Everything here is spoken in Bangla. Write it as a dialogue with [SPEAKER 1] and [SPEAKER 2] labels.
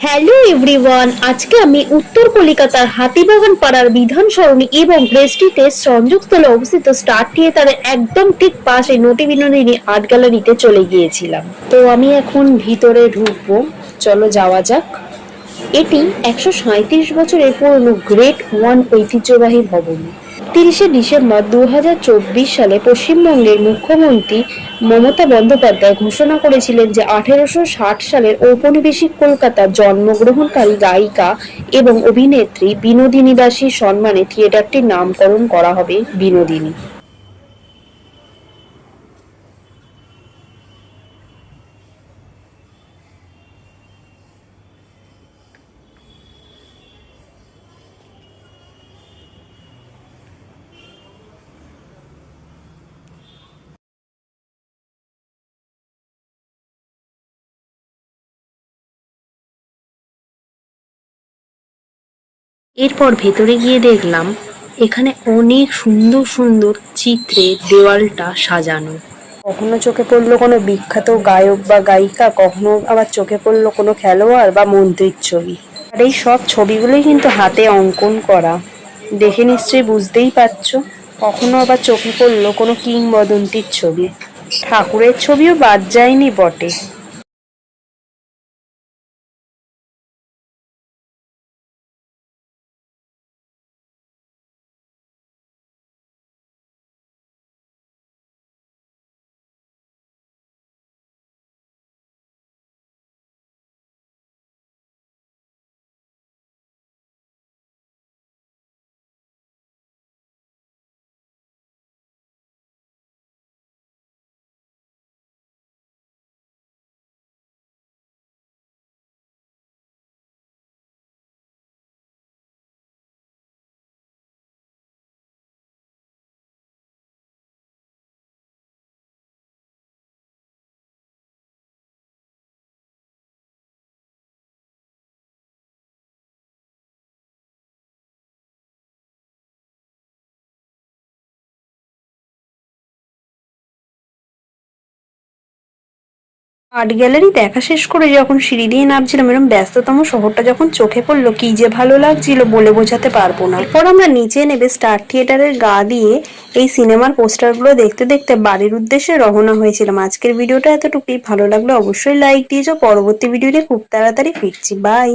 [SPEAKER 1] হ্যালো এভরিওয়ান আজকে আমি উত্তর কলিকাতার হাতিবাগান পাড়ার বিধান সরণি এবং প্রেস্টিতে সংযোগস্থলে অবস্থিত স্টার থিয়েটারের একদম ঠিক পাশে নটি বিনোদিনী আর্ট গ্যালারিতে চলে গিয়েছিলাম। তো আমি এখন ভিতরে ঢুকবো। চলো যাওয়া যাক। এটি একশো বছরের পুরনো গ্রেট ওয়ান ঐতিহ্যবাহী ভবন। তিরিশে ডিসেম্বর দুহাজার চব্বিশ সালে পশ্চিমবঙ্গের মুখ্যমন্ত্রী মমতা বন্দ্যোপাধ্যায় ঘোষণা করেছিলেন যে আঠেরোশো ষাট সালের ঔপনিবেশিক কলকাতার জন্মগ্রহণকারী গায়িকা এবং অভিনেত্রী বিনোদিনী দাসীর সম্মানে থিয়েটারটির নামকরণ করা হবে বিনোদিনী। এরপর ভেতরে গিয়ে দেখলাম, এখানে অনেক সুন্দর সুন্দর চিত্রে দেওয়ালটা সাজানো। কখনো চোখে পড়ল কোনো বিখ্যাত গায়ক বা গায়িকা, কখনো আবার চোখে পড়ল কোনো খেলোয়াড় বা মন্ত্রীর ছবি। আর এই সব ছবিগুলোই কিন্তু হাতে অঙ্কন করা। দেখে নিশ্চয়ই বুঝতেই পারছ, কখনো আবার চোখে পড়ল কোনো কিংবদন্তির ছবি। ঠাকুরের ছবিও বাদ যায়নি বটে। আর্ট গ্যালারি দেখা শেষ করে যখন সিঁড়ি দিয়ে নামছিলাম এরকম ব্যস্ততম শহরটা যখন চোখে পড়ল, কি যে ভালো লাগছিল বলে বোঝাতে পারব না। এরপর আমরা নিচে নেবে স্টার থিয়েটারের গা দিয়ে এই সিনেমার পোস্টারগুলো দেখতে দেখতে বাড়ির উদ্দেশ্যে রওনা হয়েছিলাম। আজকের ভিডিওটা এতটুকুই। ভালো লাগলে অবশ্যই লাইক দিয়েছ। পরবর্তী ভিডিওতে খুব তাড়াতাড়ি ফিরছি। বাই।